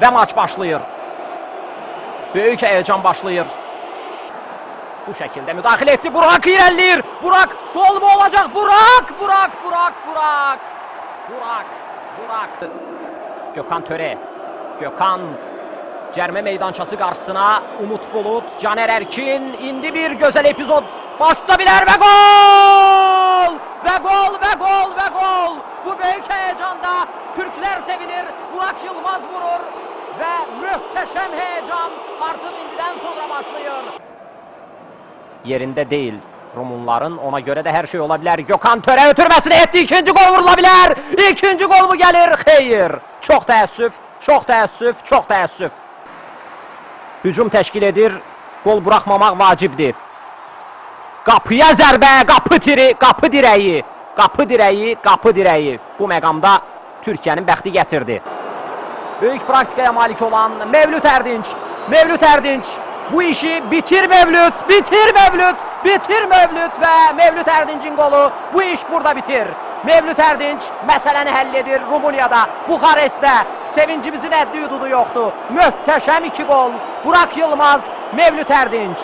Və maç başlayır. Böyük həyəcan başlayır. Bu şəkildə müdaxilə etdi. Burak irəliləyir. Burak gol mu olacaq? Burak, Burak, Burak, Burak. Burak, Burak. Gökhan Töre. Gökhan cərmə meydançası qarşısına Umut Bulut, Caner Erkin. İndi bir gözəl epizod başlaya bilər və gol! Və gol, və gol, və gol! Bu böyük həyəcanda Türklər sevinir. Burak Yılmaz vurur və möhtəşəm həyəcan artıq indidən sonra başlayır. Yerində deyil Rumunların. Ona görə də hər şey ola bilər. Gökhan Töre ötürməsini etdi. İkinci gol vurula bilər. İkinci gol mu gəlir? Xeyr. Çox təəssüf, çox təəssüf, çox təəssüf. Hücum təşkil edir. Gol buraxmamaq vacibdir. Qapıya zərbə, qapı tiri, qapı dirəyi, qapı dirəyi, qapı dirəyi. Bu məqamda Türkiyənin bəxti gətirdi. Böyük praktikaya malik olan Mevlüt Ərdinç. Mevlüt Ərdinç bu işi bitir Mevlüt, bitir Mevlüt, bitir Mevlüt və Mevlüt Ərdinçin qolu bu iş burada bitir. Mevlüt Ərdinç məsələni həll edir Rumuniyada, Buxarestdə. Sevincimizin həddi hududu yoxdur. Möhtəşəm iki qol. Burak Yılmaz, Mevlüt Ərdinç.